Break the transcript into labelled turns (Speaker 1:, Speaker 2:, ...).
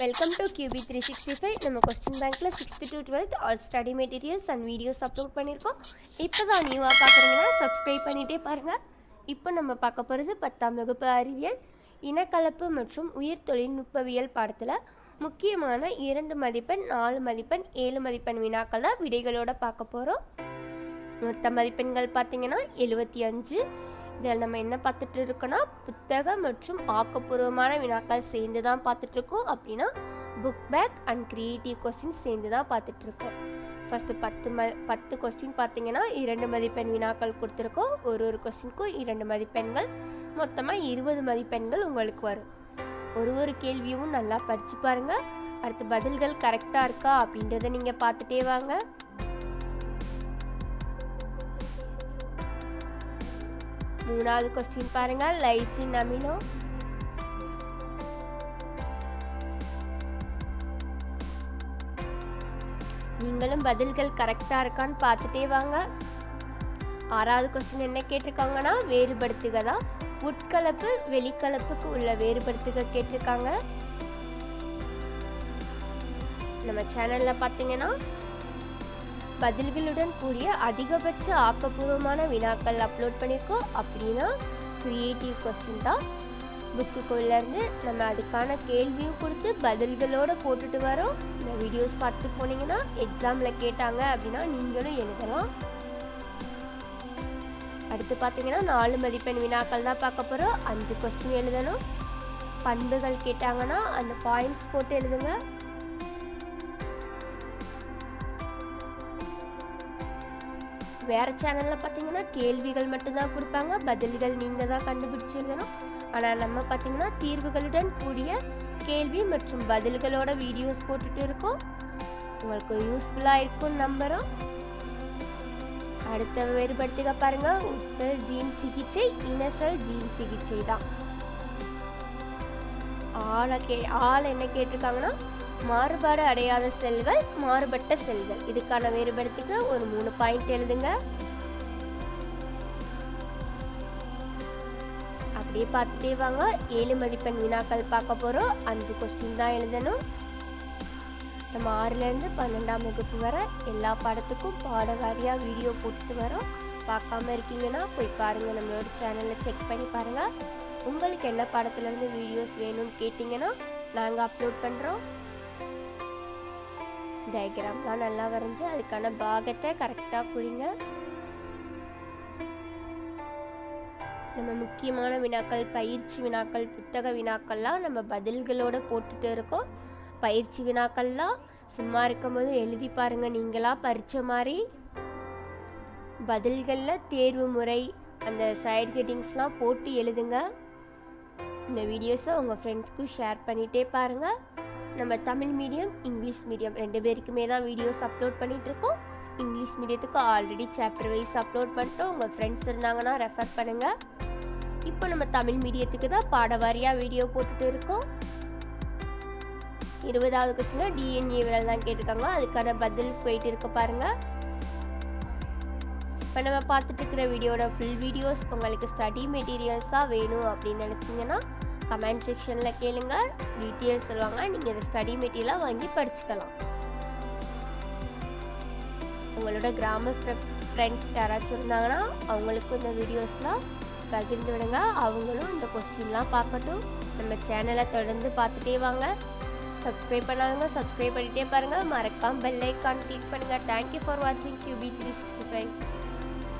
Speaker 1: Welcome to Q B three sixty five நம்ம question பேங்க்கில் sixth to twelfth all study materials and videos upload பண்ணியிருக்கோம் இப்போ தான் நியூவாக பார்க்குறீங்கன்னா சப்ஸ்கிரைப் பண்ணிகிட்டே பாருங்கள் இப்போ நம்ம பார்க்க போகிறது பத்தாம் வகுப்பு அறிவியல் இனக்கலப்பு மற்றும் உயிர் தொழில்நுட்பவியல் பாடத்தில். முக்கியமான இரண்டு மதிப்பெண் நாலு மதிப்பெண் ஏழு மதிப்பெண் வினாக்கள்லாம் விடைகளோடு பார்க்க போகிறோம் மொத்த மதிப்பெண்கள் பார்த்தீங்கன்னா எழுபத்தி அஞ்சு இதில் நம்ம என்ன பார்த்துட்டு இருக்கோன்னா புத்தகம் மற்றும் ஆக்கப்பூர்வமான வினாக்கள் சேர்ந்து தான் பார்த்துட்டு இருக்கோம் அப்படின்னா book back and creative question சேர்ந்து தான் பார்த்துட்டு இருக்கோம் ஃபஸ்ட்டு பத்து ம பத்து கொஸ்டின் பார்த்தீங்கன்னா இரண்டு மதிப்பெண் வினாக்கள் கொடுத்துருக்கோம். ஒரு ஒரு கொஸ்டினுக்கும் இரண்டு மதிப்பெண்கள். மொத்தமாக இருபது மதிப்பெண்கள் உங்களுக்கு வரும். ஒரு ஒரு கேள்வியும் நல்லா படித்து பாருங்கள் அடுத்து பதில்கள் கரெக்டாக இருக்கா அப்படின்றத நீங்கள் பார்த்துட்டே வாங்க. மூணாவது கொஸ்டின் பாருங்க லைசின் அமினோ நீங்களும் பதில்கள் கரெக்டாக இருக்கான்னு பார்த்துட்டே வாங்க ஆறாவது கொஸ்டின் என்ன கேட்டிருக்காங்கன்னா வேறுபடுத்துக தான் உட்கலப்பு வெளிக்கலப்புக்கு உள்ள வேறுபடுத்துக கேட்டிருக்காங்க நம்ம சேனலில் பார்த்தீங்கன்னா பதில்களுடன் கூடிய அதிகபட்ச ஆக்கப்பூர்வமான வினாக்கள் அப்லோட் பண்ணியிருக்கோம் அப்படின்னா க்ரியேட்டிவ் கொஸ்டின் தான். புக்குக்குள்ளேருந்து நம்ம அதுக்கான கேள்வியும் கொடுத்து பதில்களோடு போட்டுட்டு வரோம். இந்த வீடியோஸ் பார்த்துட்டு போனீங்கன்னா எக்ஸாமில் கேட்டாங்க அப்படின்னா நீங்களும் எழுதலாம். அடுத்து பார்த்தீங்கன்னா நாலு மதிப்பெண் வினாக்கள் தான் பார்க்க போகிறோம் அஞ்சு கொஸ்டின் எழுதணும். பண்புகள் கேட்டாங்கன்னா அந்த பாயிண்ட்ஸ் போட்டு எழுதுங்க. வேறு சேனலில் பார்த்தீங்கன்னா கேள்விகள் மட்டும்தான் கொடுப்பாங்க பதில்கள் நீங்கள் தான் கண்டுபிடிச்சி எழுதணும் ஆனால் நம்ம பார்த்தீங்கன்னா தீர்வுகளுடன் கூடிய கேள்வி மற்றும் பதில்களோட வீடியோஸ் போட்டுட்டு இருக்கோம். உங்களுக்கு யூஸ்ஃபுல்லாக இருக்கும் நம்புகிறோம் அடுத்த வேறுபடுத்துக பாருங்க. உட்சல் ஜீன் சிகிச்சை இனசல் ஜீன் சிகிச்சை தான் ஆளை கே ஆள் என்ன கேட்டிருக்காங்கன்னா மாறுபாடு அடையாத செல்கள் மாறுபட்ட செல்கள். இதுக்கான வேறுபடுத்துக்கு ஒரு மூணு பாயிண்ட் எழுதுங்க. அப்படியே பார்த்துட்டே வாங்க. ஏழு மதிப்பெண் வினாக்கள் பார்க்க போகிறோம் அஞ்சு கொஸ்டின் தான் எழுதணும். நம்ம ஆறுலேருந்து பன்னெண்டாம் வகுப்பு வர எல்லா படத்துக்கும் பாட வாரியாக வீடியோ போட்டு வரோம். பார்க்காம இருக்கீங்கன்னா போய் பாருங்கள் நம்மளோட சேனலில் செக் பண்ணி பாருங்கள் உங்களுக்கு என்ன படத்துலேருந்து வீடியோஸ் வேணும்னு கேட்டிங்கன்னா நாங்கள் அப்லோட் பண்ணுறோம் டயக்ராம்லாம் நல்லா வரைஞ்சி அதுக்கான பாகத்தை கரெக்டாக குறிங்க நம்ம முக்கியமான வினாக்கள் பயிற்சி வினாக்கள் புத்தக வினாக்கள்லாம் நம்ம பதில்களோடு போட்டுட்டு இருக்கோம். பயிற்சி வினாக்கள்லாம் சும்மா இருக்கும்போது எழுதி பாருங்கள் நீங்களாக பறிச்ச மாதிரி. பதில்களில் தேர்வு முறை அந்த சைட் ஹெட்டிங்ஸ்லாம் போட்டு எழுதுங்க. இந்த வீடியோஸை உங்கள் ஃப்ரெண்ட்ஸ்க்கும் ஷேர் பண்ணிகிட்டே பாருங்கள் நம்ம தமிழ் மீடியம் இங்கிலீஷ் மீடியம் ரெண்டு பேருக்குமே தான் வீடியோஸ் அப்லோட் பண்ணிகிட்ருக்கோம் இங்கிலீஷ் மீடியத்துக்கு ஆல்ரெடி சாப்டர் வைஸ் அப்லோட் பண்ணிட்டோம். உங்கள் ஃப்ரெண்ட்ஸ் இருந்தாங்கன்னா ரெஃபர் பண்ணுங்கள் இப்போ நம்ம தமிழ் மீடியத்துக்கு தான் பாடவாரியாக வீடியோ போட்டுட்டு இருக்கோம் இருபதாவது கொஸ்டினில் டிஎன்ஏ விரல் தான் கேட்டிருக்காங்க. அதுக்கான பதில் போயிட்டு இருக்க பாருங்கள் இப்போ நம்ம பார்த்துட்டு இருக்கிற வீடியோட ஃபுல் வீடியோஸ் உங்களுக்கு ஸ்டடி மெட்டீரியல்ஸாக வேணும் அப்படின்னு நினச்சிங்கன்னா கமெண்ட் செக்ஷனில் கேளுங்க. டீட்டெயில்ஸ் சொல்லுவாங்க. நீங்கள் இதை ஸ்டடி மெட்டீரியலாக வாங்கி படிச்சுக்கலாம். உங்களோட கிராம ஃப்ரெண்ட்ஸ் யாராச்சும் இருந்தாங்கன்னா அவங்களுக்கும் இந்த வீடியோஸ்லாம் பகிர்ந்து விடுங்க. அவங்களும் இந்த கொஸ்டின்லாம் பார்க்கட்டும். நம்ம சேனலை தொடர்ந்து பார்த்துட்டே வாங்க. சப்ஸ்கிரைப் பண்ணாதவங்க சப்ஸ்கிரைப் பண்ணிகிட்டே பாருங்கள் மறக்காமல் பெல் ஐக்கான் கிளிக் பண்ணுங்கள் தேங்க்யூ ஃபார் வாட்சிங் Q B three sixty five